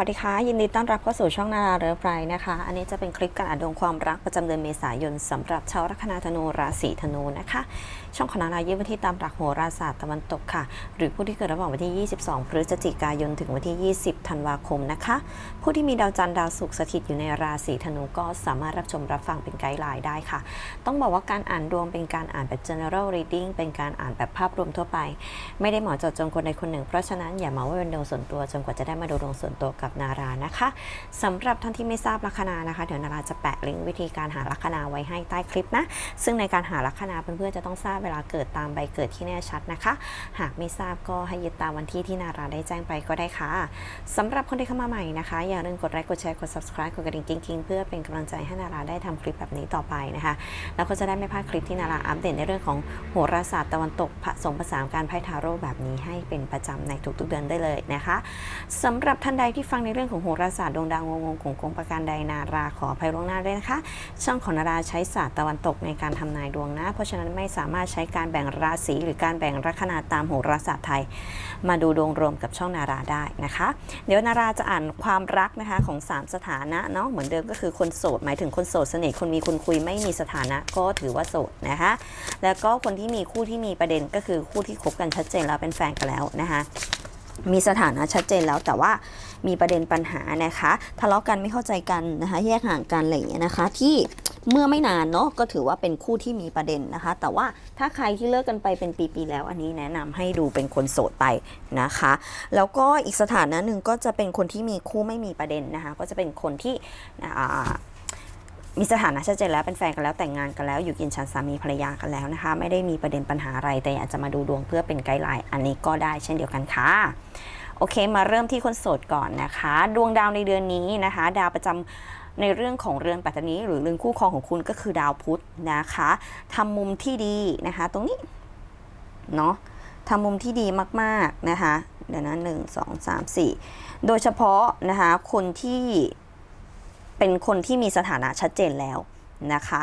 วัสดีค่ะ ยินดีต้อนรับเข้าสู่ช่องนาราเรือไพรนะคะ อันนี้จะเป็นคลิปการอ่านดวงความรักประจำเดือนเมษายนสำหรับชาวลัคนาธนูราศีธนูนะคะ ช่องของนารายึดวันที่ตามหลักโหราศาสตร์ตะวันตกค่ะ หรือผู้ที่เกิดระหว่างวันที่ 22 พฤศจิกายนถึงวันที่ 20 ธันวาคมนะคะ ผู้ที่มีดาวจันทร์ดาวศุกร์สถิตอยู่ในราศีธนูก็สามารถรับชมรับฟังเป็นไกด์ไลน์ได้ค่ะ ต้องบอกว่าการอ่านดวงเป็นการอ่านแบบ general reading เป็นการอ่านแบบภาพรวมทั่วไป ไม่ได้เหมาะเจาะจงคนใดคนหนึ่ง เพราะฉะนั้นอย่ามาว่าเป็นดวงส่วนตัวจนกว่าจะได้มาดูดวงส่วนตัวกับนารานะคะสำหรับท่านที่ไม่ทราบลัคนานะคะ เดี๋ยวนาราจะแปะลิงก์วิธีการหาลัคนาไว้ให้ใต้คลิปนะ ซึ่งในการหาลัคนาเพื่อนๆจะต้องทราบเวลาเกิดตามใบเกิดที่แน่ชัดนะคะ หากไม่ทราบก็ให้ยึดตามวันที่ที่นาราได้แจ้งไปก็ได้ค่ะสำหรับคนที่เข้ามาใหม่นะคะ อย่าลืมกดไลค์กดแชร์กด subscribe กดกระดิ่งกิ๊งๆเพื่อเป็นกำลังใจให้นาราได้ทำคลิปแบบนี้ต่อไปนะคะแล้วก็จะได้ไม่พลาดคลิปที่นาราอัปเดตในเรื่องของโหราศาสตร์ตะวันตกผสมผสานการไพ่ทาโร่แบบนี้ให้เป็นประจำในทุกๆเดือนได้เลยนะคะสำหรับท่านใดที่ฟังในเรื่องของโหราศาสตร์ดวงดาวงงๆของกงประการใดนาราขออภัยล่วงหน้าด้วยนะคะ ช่องของนาราใช้ศาสตร์ตะวันตกในการทำนายดวงนะ เพราะฉะนั้นไม่สามารถใช้การแบ่งราศีหรือการแบ่งลัคนาตามโหราศาสตร์ไทย มาดูดวงรวมกับช่องนาราได้นะคะ เดี๋ยวนาราจะอ่านความรักนะคะของ 3 สถานะเนาะเหมือนเดิมก็คือคนโสดหมายถึงคนโสดเสน่ห์คนมีคนคุยไม่มีสถานะก็ถือว่าโสดนะคะแล้วก็คนที่มีคู่ที่มีประเด็นก็คือคู่ที่คบกันชัดเจนแล้วเป็นแฟนกันแล้วนะคะ มีสถานะชัดเจนแล้วแต่ว่ามีประเด็นปัญหานะคะทะเลาะกันไม่เข้าใจกันนะคะแยกห่างกันอะไรอย่างเงี้ยนะคะ ที่เมื่อไม่นานเนาะก็ถือว่าเป็นคู่ที่มีประเด็นนะคะ แต่ว่าถ้าใครที่เลิกกันไปเป็นปีๆแล้ว อันนี้แนะนำให้ดูเป็นคนโสดไปนะคะ แล้วก็อีกสถานะหนึ่งก็จะเป็นคนที่มีคู่ไม่มีประเด็นนะคะ ก็จะเป็นคนที่ มีสถานะชัดเจนแล้วเป็นแฟนกันแล้วแต่งงานกันแล้ว อยู่กินฉันสามีภรรยากันแล้วนะคะ ไม่ได้มีประเด็นปัญหาอะไรแต่อยากจะมาดูดวงเพื่อเป็นไกด์ไลน์อันนี้ก็ได้เช่นเดียวกันค่ะโอเค มาเริ่มที่คนโสดก่อนนะคะ ดวงดาวในเดือนนี้นะคะ ดาวประจำในเรื่องของเรือนปัตตานีหรือเรือนคู่ครองของคุณก็คือดาวพุธนะคะทำมุมที่ดีนะคะ ตรงนี้เนาะทำมุมที่ดีมาก ๆ นะคะ เดี๋ยวนะหนึ่งสองสามสี่โดยเฉพาะนะคะคนที่ เป็นคนที่มีสถานะชัดเจนแล้วนะคะ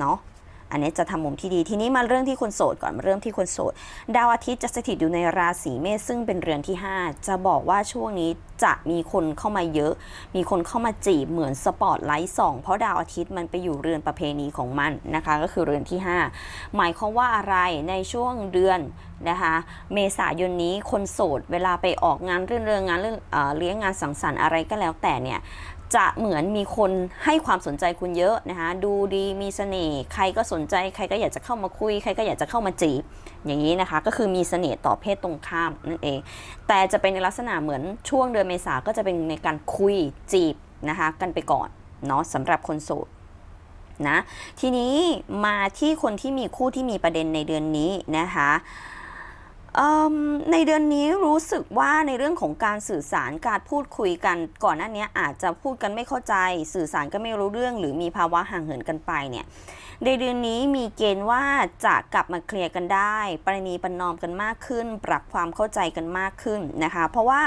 เนาะอันนี้จะทำมุมที่ดีทีนี้มาเรื่องที่คนโสดก่อนมาเริ่มที่คนโสด ดาวอาทิตย์จะสถิตอยู่ในราศีเมษซึ่งเป็นเรือนที่ 5 จะบอกว่าช่วงนี้จะมีคนเข้ามาเยอะ มีคนเข้ามาจีบเหมือนสปอตไลท์ส่องเพราะดาวอาทิตย์มันไปอยู่เรือนประเพณีของมันนะคะก็คือเรือนที่ 5 หมายความว่าอะไรในช่วงเดือนนะคะเมษายนนี้คนโสดเวลาไปออกงานเรื่องเรืองงานเรื่องเลี้ยงงานสังสรรค์อะไรก็แล้วแต่เนี่ย จะเหมือนมีคนให้ความสนใจคุณเยอะนะคะดูดีมีเสน่ห์ใครก็สนใจใครก็อยากจะเข้ามาคุย ใครก็อยากจะเข้ามาจีบ อย่างนี้นะคะ ก็คือมีเสน่ห์ต่อเพศตรงข้ามนั่นเอง แต่จะเป็นในลักษณะเหมือนช่วงเดือนเมษาก็จะเป็นในการคุยจีบนะคะกันไปก่อนเนาะสำหรับคนโสดนะทีนี้มาที่คนที่มีคู่ที่มีประเด็นในเดือนนี้นะคะ ในเดือนนี้รู้สึกว่าในเรื่องของการสื่อสารการพูดคุยกัน ก่อนหน้านี้อาจจะพูดกันไม่เข้าใจ สื่อสารก็ไม่รู้เรื่อง หรือมีภาวะห่างเหินกันไปเนี่ยในเดือนนี้มีเกณฑ์ว่าจะกลับมาเคลียร์กันได้ ประนีประนอมกันมากขึ้น ปรับความเข้าใจกันมากขึ้นนะคะ เพราะว่า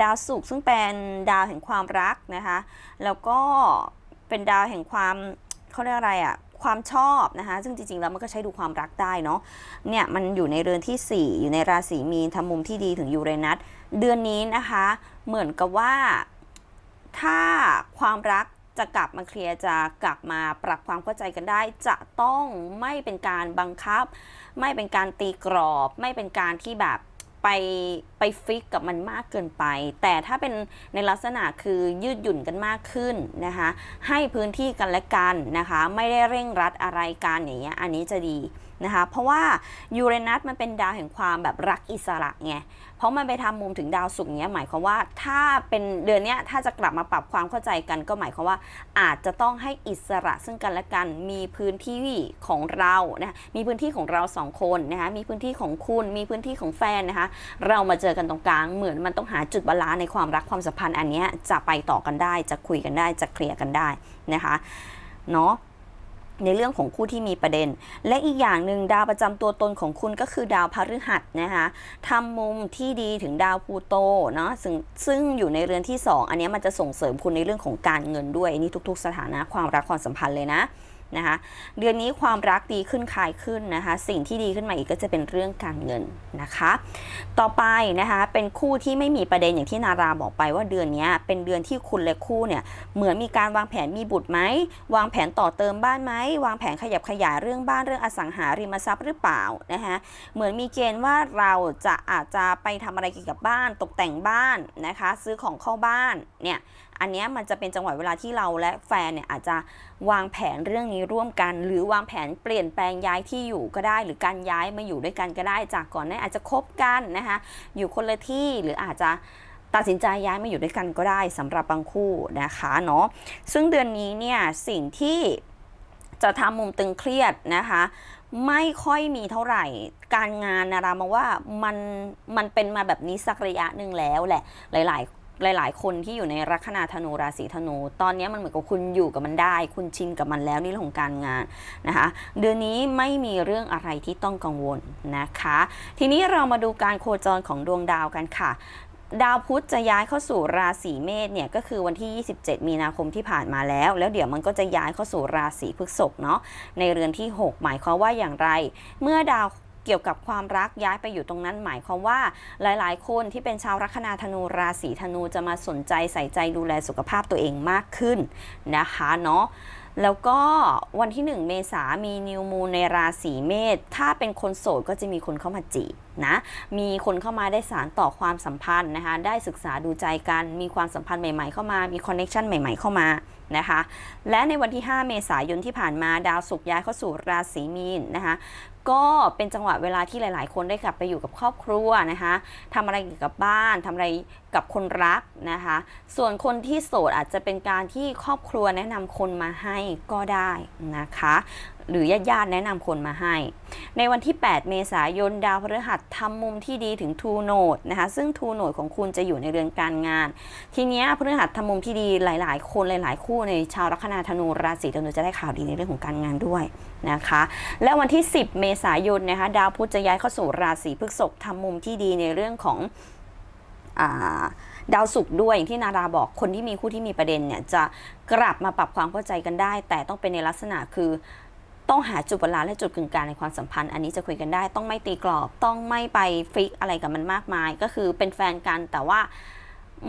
ดาวศุกร์ซึ่งเป็นดาวแห่งความรักนะคะ แล้วก็เป็นดาวแห่งความเขาเรียกอะไรอะ ความชอบนะคะ ซึ่งจริงๆ แล้วมันก็ใช้ดูความรักได้เนาะ เนี่ยมันอยู่ในเรือนที่ 4 อยู่ในราศีมีนทำมุมที่ดีถึงยูเรนัส เดือนนี้นะคะ เหมือนกับว่า ถ้าความรักจะกลับมาเคลียร์จะกลับมาปรับความเข้าใจกันได้ จะต้องไม่เป็นการบังคับ ไม่เป็นการตีกรอบ ไม่เป็นการที่แบบ ไปไปฟิกกับมันมากเกินไป แต่ถ้าเป็นในลักษณะคือยืดหยุ่นกันมากขึ้นนะคะให้พื้นที่กันและกันนะคะ ไม่ได้เร่งรัดอะไรกันอย่างเงี้ยอันนี้จะดีนะคะเพราะว่ายูเรนัสมันเป็นดาวแห่งความแบบรักอิสระไง เพราะมันไปทำมุมถึงดาวศุกร์เนี้ยหมายความว่าถ้าเป็นเดือนเนี้ยถ้าจะกลับมาปรับความเข้าใจกันก็หมายความว่า อาจจะต้องให้อิสระซึ่งกันและกันมีพื้นที่ของเรานะมีพื้นที่ของเราสองคนนะคะมีพื้นที่ของคุณมีพื้นที่ของแฟนนะคะเรามาเจอกันตรงกลางเหมือนมันต้องหาจุดบาลานซ์ในความรักความสัมพันธ์อันเนี้ยจะไปต่อกันได้จะคุยกันได้จะเคลียร์กันได้นะคะเนาะ ในเรื่องของคู่ที่มีประเด็น และอีกอย่างหนึ่งดาวประจำตัวตนของคุณก็คือดาวพฤหัสนะคะทำมุมที่ดีถึงดาวพูโตเนาะซึ่งซึ่งอยู่ในเรือนที่ 2 อันนี้มันจะส่งเสริมคุณในเรื่องของการเงินด้วยนี่ทุก ๆ สถานะความรักความสัมพันธ์เลยนะ นะคะเดือนนี้ความรักดีขึ้นคายขึ้นนะคะ สิ่งที่ดีขึ้นมาอีกก็จะเป็นเรื่องการเงินนะคะ ต่อไปนะคะเป็นคู่ที่ไม่มีประเด็นอย่างที่นาราบอกไปว่าเดือนนี้เป็นเดือนที่คุณและคู่เนี่ยเหมือนมีการวางแผนมีบุตรไหมวางแผนต่อเติมบ้านไหมวางแผนขยับขยายเรื่องบ้านเรื่องอสังหาริมทรัพย์หรือเปล่านะคะเหมือนมีเกณฑ์ว่าเราจะอาจจะไปทำอะไรเกี่ยวกับบ้านตกแต่งบ้านนะคะ ซื้อของเข้าบ้านเนี่ย อันนี้มันจะเป็นจังหวะเวลาที่เราและแฟนเนี่ยอาจจะวางแผนเรื่องนี้ร่วมกัน หรือวางแผนเปลี่ยนแปลงย้ายที่อยู่ก็ได้ หรือการย้ายมาอยู่ด้วยกันก็ได้ จากก่อนหน้าอาจจะคบกันนะคะอยู่คนละที่หรืออาจจะตัดสินใจย้ายมาอยู่ด้วยกันก็ได้สำหรับบางคู่นะคะเนาะซึ่งเดือนนี้เนี่ยสิ่งที่จะทำมุมตึงเครียดนะคะไม่ค่อยมีเท่าไหร่ การงานนะรามองว่ามันมันเป็นมาแบบนี้สักระยะหนึ่งแล้วแหละ หลาย ๆ หลาย ๆ คนที่อยู่ในลัคนาธนูราศีธนู ตอนนี้มันเหมือนกับคุณอยู่กับมันได้ คุณชินกับมันแล้วนี่เรื่องของการงานนะคะ เดือนนี้ไม่มีเรื่องอะไรที่ต้องกังวลนะคะ ทีนี้เรามาดูการโคจรของดวงดาวกันค่ะดาวพุธจะย้ายเข้าสู่ราศีเมษเนี่ยก็คือวันที่ 27 มีนาคมที่ผ่านมาแล้ว แล้วเดี๋ยวมันก็จะย้ายเข้าสู่ราศีพฤษภเนาะในเรือนที่ 6 หมายความว่าอย่างไร เมื่อดาว เกี่ยวกับความรักย้ายไปอยู่ตรงนั้นหมายความว่าหลายๆ คนที่เป็นชาวลัคนาธนูราศีธนูจะมาสนใจใส่ใจดูแลสุขภาพตัวเองมากขึ้นนะคะเนาะแล้วก็วันที่ 1 เมษามีนิวมูนในราศีเมษถ้าเป็นคนโสดก็จะมีคนเข้ามาจีบนะมีคนเข้ามาได้สารต่อความสัมพันธ์นะคะได้ศึกษาดูใจกัน มีความสัมพันธ์ใหม่ ๆ เข้ามา มีคอนเน็ชันใหม่ ๆ เข้ามานะคะและในวันที่ 5 เมษายนที่ผ่านมาดาวศุกร์ย้ายเข้าสู่ราศีมีนนะคะ ก็เป็นจังหวะเวลาที่หลาย ๆ คนได้กลับไปอยู่กับครอบครัวนะคะทำอะไรเกี่ยวกับบ้านทำอะไร กับคนรักนะคะ ส่วนคนที่โสดอาจจะเป็นการที่ครอบครัวแนะนำคนมาให้ก็ได้นะคะ หรือญาติๆแนะนำคนมาให้ ในวันที่ 8 เมษายนดาวพฤหัสทำมุมที่ดีถึงทูโนดนะคะ ซึ่งทูโนดของคุณจะอยู่ในเรือนการงาน ทีนี้พฤหัสทำมุมที่ดีหลาย ๆ คนหลาย ๆ คู่ในชาวลัคนาธนูราศีธนูจะได้ข่าวดีในเรื่องของการงานด้วยนะคะ และวันที่ 10 เมษายนนะคะ ดาวพุธจะย้ายเข้าสู่ราศีพฤษภทำมุมที่ดีในเรื่องของ ดาวศุกร์ด้วยอย่างที่นาราบอกคนที่มีคู่ที่มีประเด็นเนี่ยจะกลับมาปรับความเข้าใจกันได้ แต่ต้องเป็นในลักษณะคือต้องหาจุดบาลานและจุดกึ่งกลางในความสัมพันธ์ อันนี้จะคุยกันได้ ต้องไม่ตีกรอบ ต้องไม่ไปฟิกอะไรกับมันมากมาย ก็คือเป็นแฟนกันแต่ว่า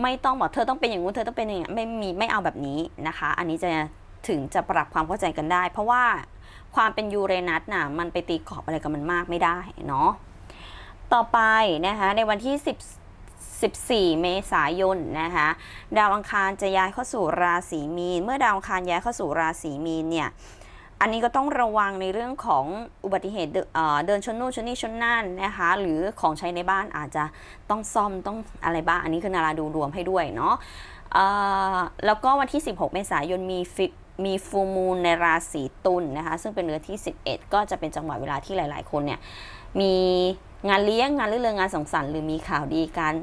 ไม่ต้องบอกเธอต้องเป็นอย่างงู้นเธอต้องเป็นอย่างนี้ไม่มีไม่เอาแบบนี้นะคะ อันนี้จะถึงจะปรับความเข้าใจกันได้ เพราะว่าความเป็นยูเรนัสน่ะมันไปตีกรอบอะไรกับมันมากไม่ได้เนาะต่อไปนะคะในวันที่10 14 เมษายนนะคะดาวอังคารจะย้ายเข้าสู่ราศีมีน เมื่อดาวอังคารย้ายเข้าสู่ราศีมีนเนี่ยอันนี้ก็ต้องระวังในเรื่องของอุบัติเหตุเดินชนนู่นชนนี่ชนนั่นนะคะหรือของใช้ในบ้านอาจจะต้องซ่อมต้องอะไรบ้างอันนี้คือนาราดูรวมให้ด้วยเนาะแล้วก็วันที่ 16 เมษายนมีฟิมีฟูมูลในราศีตุลนะคะซึ่งเป็นเรือที่ 11 ก็จะเป็นจังหวะเวลาที่หลาย ๆ คนเนี่ยมี งานเลี้ยงงานรื่นเริงงานสังสรรค์หรือมีข่าวดีการ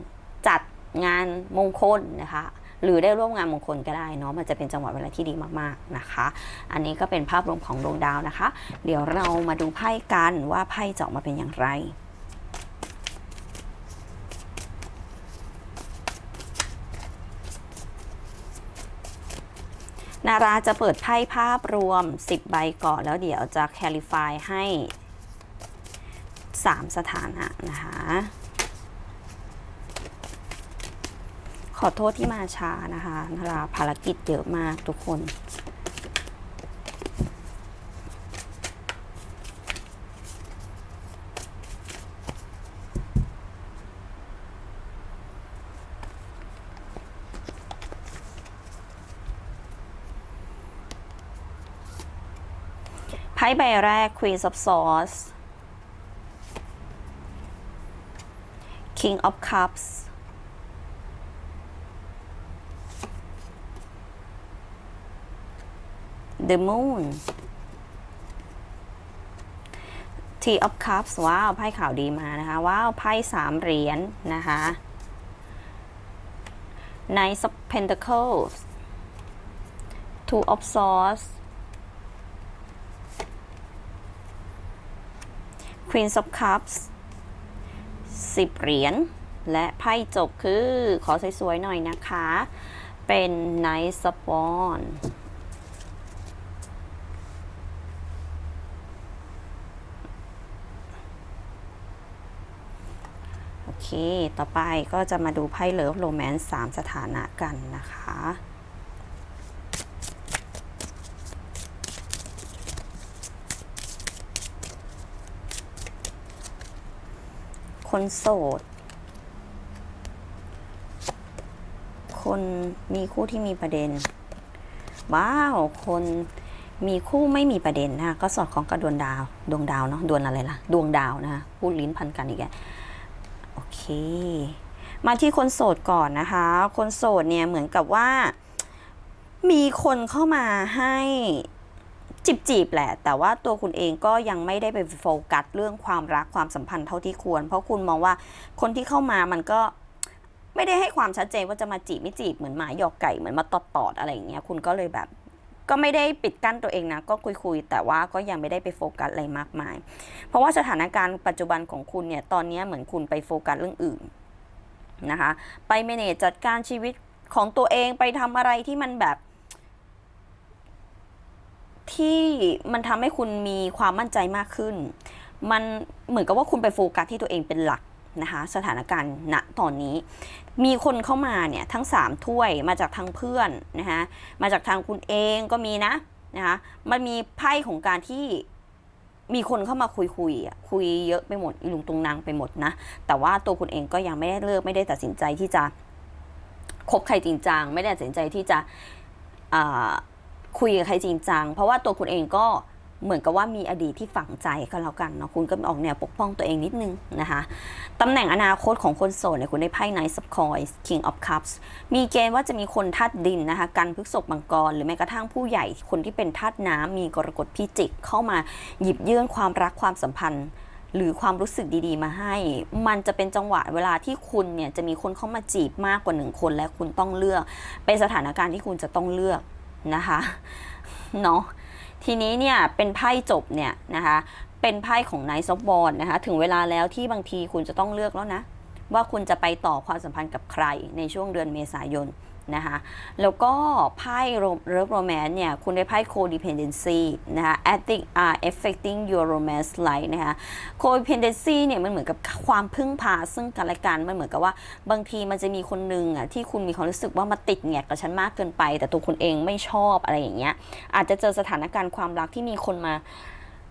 จัดงานมงคลนะคะ หรือได้ร่วมงานมงคลก็ได้เนาะมันจะเป็นจังหวะเวลาที่ดีมากๆนะคะ อันนี้ก็เป็นภาพรวมของดวงดาวนะคะ เดี๋ยวเรามาดูไพ่กันว่าไพ่จะออกมาเป็นอย่างไรนาราจะเปิดไพ่ภาพรวม 10 ใบก่อนแล้วเดี๋ยวจะแคลิฟายให้ 3 สถานะนะคะ ขอโทษที่มาช้านะคะนาราภารกิจเยอะมากทุกคนไพ่ใบแรก Queen of Swords King of Cups The Moon Tea of Cups ว้าว ไพ่ขาวดีมานะคะ ว้าว ไพ่สามเหรียญนะคะ Knight of Pentacles Two of Swords Queen of Cups 10 เหรียญ และไพ่จบคือขอสวยๆหน่อยนะคะ เป็นไนท์สปอนโอเค ต่อไปก็จะมาดูไพ่เลิฟโรแมนต์สามสถานะกันนะคะ คนโสด คนมีคู่ที่มีประเด็น ว้าว คนมีคู่ไม่มีประเด็นนะคะก็สอดคล้องกับดวงดาว ดวงดาวเนาะ ดวงอะไรล่ะ ดวงดาวนะคะพูดลิ้นพันกันอีกแล้วโอเค มาที่คนโสดก่อนนะคะ คนโสดเนี่ยเหมือนกับว่า มีคนเข้ามาให้ จีบจีบๆแหละ แต่ว่าตัวคุณเองก็ยังไม่ได้ไปโฟกัสเรื่องความรักความสัมพันธ์เท่าที่ควร เพราะคุณมองว่าคนที่เข้ามามันก็ไม่ได้ให้ความชัดเจนว่าจะมาจีบไม่จีบเหมือนหมาหยอกไก่เหมือนมาตอดตอดๆอะไรอย่างเงี้ยคุณก็เลยแบบก็ไม่ได้ปิดกั้นตัวเองนะ ก็คุยๆ แต่ว่าก็ยังไม่ได้ไปโฟกัสอะไรมากมาย เพราะว่าสถานการณ์ปัจจุบันของคุณเนี่ย ตอนนี้เหมือนคุณไปโฟกัสเรื่องอื่นนะคะ ไปเมเนจจัดการชีวิตของตัวเองไปทำอะไรที่มันแบบ ที่มันทำให้คุณมีความมั่นใจมากขึ้น มันเหมือนกับว่าคุณไปโฟกัสที่ตัวเองเป็นหลักนะคะสถานการณ์ณตอนนี้ มีคนเข้ามาเนี่ยทั้ง 3 ถ้วยมาจากทางเพื่อนนะคะมาจากทางคุณเองก็มีนะนะคะมันมีไพ่ของการที่มีคนเข้ามาคุยคุยคุยเยอะไปหมดอีลุงตุงนางไปหมดนะ แต่ว่าตัวคุณเองก็ยังไม่ได้เลิกไม่ได้ตัดสินใจที่จะคบใครจริงจังไม่ได้ตัดสินใจที่จะ คุยกับใครจริงจัง เพราะว่าตัวคุณเองก็เหมือนกับว่ามีอดีตที่ฝังใจก็แล้วกันเนาะคุณก็ออกแนวปกป้องตัวเองนิดนึงนะคะตำแหน่งอนาคตของคนโสดเนี่ยคุณได้ไพ่ Knight of Coins King of Cups มีเกณฑ์ว่าจะมีคนธาตุดินนะคะกันพฤษภมังกร หรือแม้กระทั่งผู้ใหญ่คนที่เป็นธาตุน้ำมีกรกฎพิจิกเข้ามาหยิบยื่นความรักความสัมพันธ์หรือความรู้สึกดีๆ มาให้ มันจะเป็นจังหวะเวลาที่คุณเนี่ยจะมีคนเข้ามาจีบมากกว่าหนึ่งคนและคุณต้องเลือก เป็นสถานการณ์ที่คุณจะต้องเลือก นะคะเนาะทีนี้เนี่ยเป็นไพ่จบเนี่ยนะคะเป็นไพ่ของไนซ์ซอฟบอลนะคะถึงเวลาแล้วที่บางทีคุณจะต้องเลือกแล้วนะ ว่าคุณจะไปต่อความสัมพันธ์กับใครในช่วงเดือนเมษายน นะคะแล้วก็ไพ่เริฟโรแมนเนี่ยคุณได้ไพ่ codependency นะคะ acting are affecting your romance life นะคะ codependency เนี่ยมันเหมือนกับความพึ่งพาซึ่งกันและกันมันเหมือนกับว่าบางทีมันจะมีคนหนึ่งอะที่คุณมีความรู้สึกว่ามาติดแงกกับฉันมากเกินไป แต่ตัวคุณเองไม่ชอบอะไรอย่างเงี้ยอาจจะเจอสถานการณ์ความรักที่มีคนมา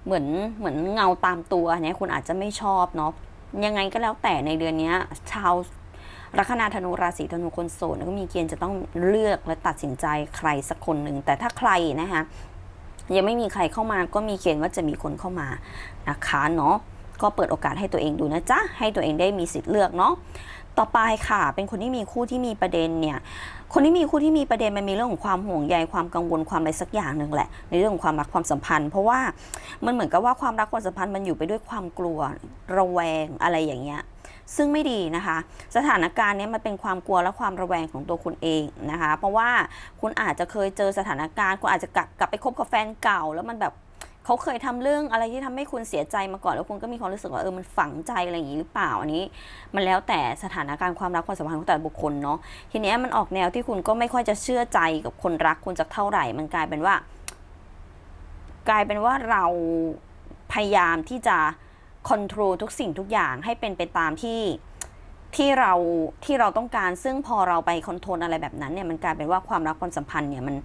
เหมือนเหมือนเงาตามตัวเนี่ยคุณอาจจะไม่ชอบเนาะยังไงก็แล้วแต่ในเดือนนี้ชาว ลัคนาธนูราศีธนูคนโสดก็มีเกณฑ์จะต้องเลือกและตัดสินใจใครสักคนหนึ่ง แต่ถ้าใครนะคะยังไม่มีใครเข้ามาก็มีเกณฑ์ว่าจะมีคนเข้ามานะคะเนาะก็เปิดโอกาสให้ตัวเองดูนะจ๊ะให้ตัวเองได้มีสิทธิ์เลือกเนาะต่อไปค่ะ เป็นคนที่มีคู่ที่มีประเด็นเนี่ยคนที่มีคู่ที่มีประเด็นมันมีเรื่องของความห่วงใยความกังวลความอะไรสักอย่างหนึ่งแหละ ในเรื่องของความรักความสัมพันธ์ เพราะว่ามันเหมือนกับว่าความรักความสัมพันธ์มันอยู่ไปด้วยความกลัวระแวงอะไรอย่างเงี้ย ซึ่งไม่ดีนะคะ สถานการณ์นี้มันเป็นความกลัวและความระแวงของตัวคุณเองนะคะ เพราะว่าคุณอาจจะเคยเจอสถานการณ์คุณอาจจะกลับกลับไปคบกับแฟนเก่า แล้วมันแบบเขาเคยทำเรื่องอะไรที่ทำให้คุณเสียใจมาก่อนแล้วคุณก็มีความรู้สึกว่าเออมันฝังใจอะไรอย่างนี้หรือเปล่าอันนี้ มันแล้วแต่สถานการณ์ความรักความสัมพันธ์ของแต่ละบุคคลเนาะทีนี้มันออกแนวที่คุณก็ไม่ค่อยจะเชื่อใจกับคนรักคุณสักเท่าไหร่ มันกลายเป็นว่า กลายเป็นว่าเราพยายามที่จะ ค o n t r o l ทุกสิ่งทุกอย่างให้เป็นไปตามที่ที่เราที่เราต้องการซึ่งพอเราไปคอนโทรลอะไรแบบนั้นเนี่ยมันกลายเป็นว่าความรักความสัมพันธ์เนี่ยมัน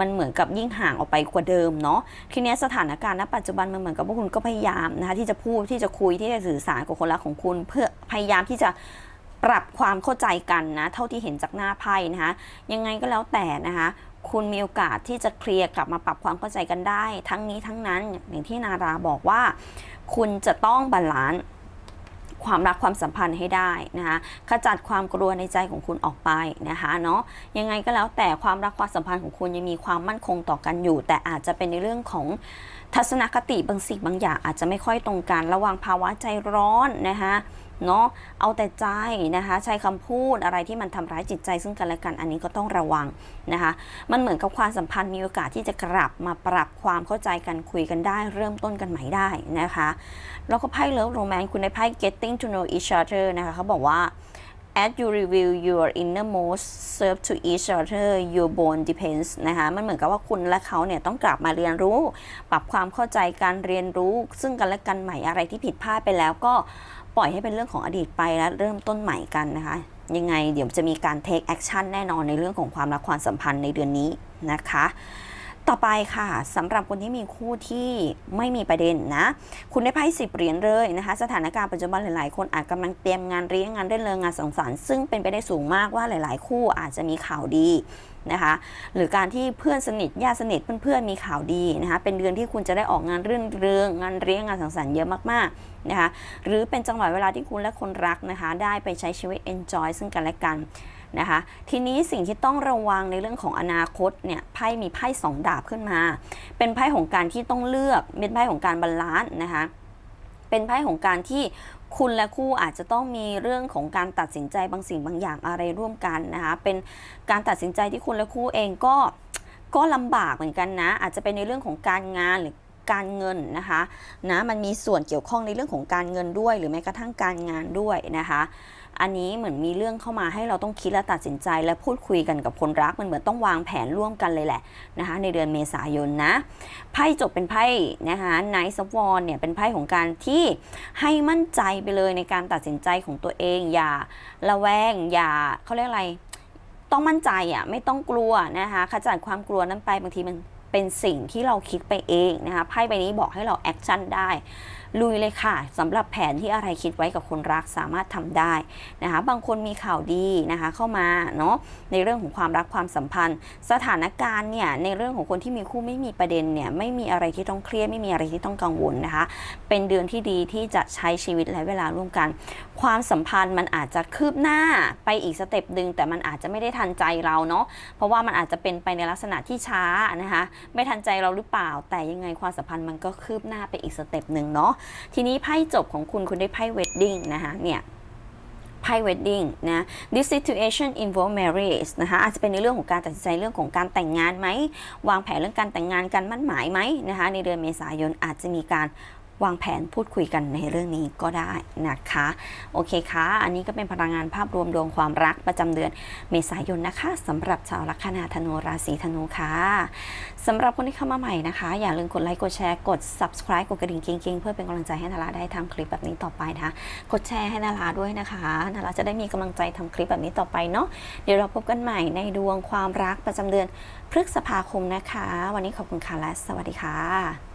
มันเหมือนกับยิ่งห่างออกไปกว่าเดิมเนาะทีเนี้ยสถานการณ์ณปัจจุบันมันเหมือนกับว่าคุณก็พยายามนะคะที่จะพูดที่จะคุยที่จะสื่อสารกับคนรักของคุณ เพื่อพยายามที่จะปรับความเข้าใจกันนะเท่าที่เห็นจากหน้าไพ่นะคะยังไงก็แล้วแต่นะคะ คุณมีโอกาสที่จะเคลียร์กลับมาปรับความเข้าใจกันได้ ทั้งนี้ทั้งนั้นอย่างที่นาราบอกว่า คุณจะต้องบาลานซ์ความรักความสัมพันธ์ให้ได้นะคะขจัดความกลัวในใจของคุณออกไปนะคะเนาะยังไงก็แล้วแต่ความรักความสัมพันธ์ของคุณยังมีความมั่นคงต่อกันอยู่ แต่อาจจะเป็นในเรื่องของทัศนคติบางสิ่งบางอย่างอาจจะไม่ค่อยตรงกันระว่างภาวะใจร้อนนะคะ เนาะเอาแต่ใจนะคะใช้คำพูดอะไรที่มันทำร้ายจิตใจซึ่งกันและกันอันนี้ก็ต้องระวังนะคะ มันเหมือนกับความสัมพันธ์มีโอกาสที่จะกลับมาปรับความเข้าใจกันคุยกันได้ เริ่มต้นกันใหม่ได้นะคะ แล้วก็ไพ่เลิฟโรแมนต์คุณในไพ่ getting to know each other นะคะเขาบอกว่า as you reveal your innermost self to each other your bond depends นะคะมันเหมือนกับว่าคุณและเขาเนี่ยต้องกลับมาเรียนรู้ ปรับความเข้าใจการเรียนรู้ ซึ่งกันและกันใหม่อะไรที่ผิดพลาดไปแล้วก็ ปล่อยให้เป็นเรื่องของอดีตไปแล้วเริ่มต้นใหม่กันนะคะ ยังไงเดี๋ยวจะมีการ take action แน่นอนในเรื่องของความรักความสัมพันธ์ในเดือนนี้นะคะต่อไปค่ะสำหรับคนที่มีคู่ที่ไม่มีประเด็นนะ คุณได้ไพ่สิบเหรียญเลยนะคะ สถานการณ์ปัจจุบันหลายๆ คนอาจกำลังเตรียมงานเลี้ยงงานเรื่นเริงงานสังสรรค์ซึ่งเป็นไปได้สูงมากว่าหลาย ๆ คู่อาจจะมีข่าวดี นะคะหรือการที่เพื่อนสนิทญาติสนิทเพื่อนๆมีข่าวดีนะคะเป็นเดือนที่คุณจะได้ออกงานเรื่นเริงงานเลี้ยงงานสังสรรค์เยอะมากๆนะคะหรือเป็นจังหวะเวลาที่คุณและคนรักนะคะได้ไปใช้ชีวิต enjoy ซึ่งกันและกันนะคะทีนี้สิ่งที่ต้องระวังในเรื่องของอนาคตเนี่ยไพ่มีไพ่สองดาบขึ้นมา เป็นไพ่ของการที่ต้องเลือกเป็นไพ่ของการบาลานซ์นะคะเป็นไพ่ของการที่ คุณและคู่อาจจะต้องมีเรื่องของการตัดสินใจบางสิ่งบางอย่างอะไรร่วมกันนะคะเป็นการตัดสินใจที่คุณและคู่เองก็ก็ลำบากเหมือนกันนะ อาจจะเป็นในเรื่องของการงานหรือ การเงินนะคะนะมันมีส่วนเกี่ยวข้องในเรื่องของการเงินด้วย หรือแม้กระทั่งการงานด้วยนะคะอันนี้เหมือนมีเรื่องเข้ามาให้เราต้องคิดและตัดสินใจ และพูดคุยกันกับคนรักมันเหมือนต้องวางแผนร่วมกันเลยแหละนะคะในเดือนเมษายนนะไพ่จบเป็นไพ่นะคะไนท์ซับวอนเนี่ยเป็นไพ่ของการที่ให้มั่นใจไปเลยในการตัดสินใจของตัวเอง อย่าระแวง อย่าเขาเรียกอะไร ต้องมั่นใจอะไม่ต้องกลัวนะคะขจัดความกลัวนั้นไปบางทีมัน เป็นสิ่งที่เราคิดไปเองนะคะไพ่ใบนี้บอกให้เราแอคชั่นได้ ลุยเลยค่ะสำหรับแผนที่อะไรคิดไว้กับคนรักสามารถทำได้นะคะ บางคนมีข่าวดีนะคะเข้ามาเนาะในเรื่องของความรักความสัมพันธ์ สถานการณ์เนี่ยในเรื่องของคนที่มีคู่ไม่มีประเด็นเนี่ยไม่มีอะไรที่ต้องเครียดไม่มีอะไรที่ต้องกังวลนะคะ เป็นเดือนที่ดีที่จะใช้ชีวิตและเวลาร่วมกัน ความสัมพันธ์มันอาจจะคืบหน้าไปอีกสเต็ปหนึ่งแต่มันอาจจะไม่ได้ทันใจเราเนาะเพราะว่ามันอาจจะเป็นไปในลักษณะที่ช้านะคะ ไม่ทันใจเราหรือเปล่า แต่ยังไงความสัมพันธ์มันก็คืบหน้าไปอีกสเต็ปหนึ่งเนาะทีนี้ไพ่จบของคุณคุณได้ไพ่เวดดิ้งนะคะเนี่ยไพ่เวดดิ้งนะ this situation involve marriage นะคะอาจจะเป็นในเรื่องของการตัดสินใจเรื่องของการแต่งงานไหม วางแผนเรื่องการแต่งงานการมั่นหมายไหมนะคะในเดือนเมษายนอาจจะมีการ วางแผนพูดคุยกันในเรื่องนี้ก็ได้นะคะ โอเคค่ะ อันนี้ก็เป็นพลังงานภาพรวมดวงความรักประจำเดือนเมษายนนะคะสำหรับชาวลัคนาธนูราศีธนูค่ะสำหรับคนที่เข้ามาใหม่นะคะ อย่าลืมกดไลค์กดแชร์กด subscribe กดกระดิ่งกิ้งๆ เพื่อเป็นกำลังใจให้นาราได้ทำคลิปแบบนี้ต่อไปนะคะ กดแชร์ให้นาราด้วยนะคะนาราจะได้มีกำลังใจทำคลิปแบบนี้ต่อไปเนาะเดี๋ยวเราพบกันใหม่ในดวงความรักประจำเดือนพฤษภาคมนะคะ วันนี้ขอบคุณค่ะและสวัสดีค่ะ